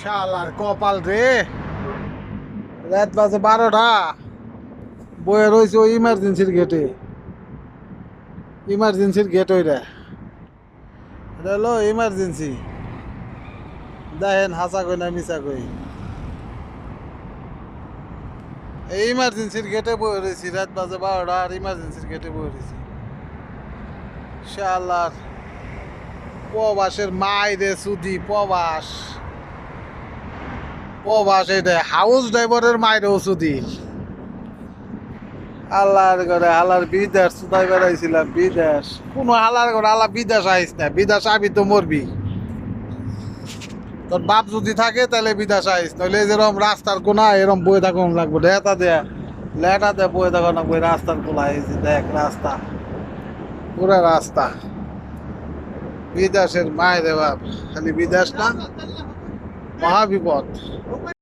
শালার কপাল রে। রাত বাজে বারোটা। বয়ে রয়েছে ওই ইমার্জেন্সির গেটে ইমার্জেন্সির গেট ওইটা। এটা ইমার্জেন্সি দেখেন হাসা কই না মিশা কই। এই ইমার্জেন্সির গেটে বয়ে রয়েছি, রাত বাজে বারোটা, আর ইমার্জেন্সির গেটে বয়ে রয়েছি। শালার প্রবাসের মাই রে সুদি প্রবাস। প্রবাস এটা হাউস ড্রাইভারের মায়ের ওষুধি আল্লাহর ঘরে, আল্লাহর বিদেশ, সুদাই বেড়াইছিলাম, বিদেশ। কোনো আল্লাহর ঘরে, আল্লাহ বিদেশ আইস না, বিদেশ আবি তো মরবি। তোর বাপ যদি থাকে, তাহলে বিদেশ আইস, নইলে যেরকম রাস্তার কোনা এরকম বয়ে থাকুন লাগবো। লেটা দে লেটা দে বয়ে থাকুন লাগবে রাস্তার কোনা যে দেখ রাস্তা, পুরা রাস্তা। বিদেশের মায়ের বাপ খালি বিদেশ না? মহাবিপদ।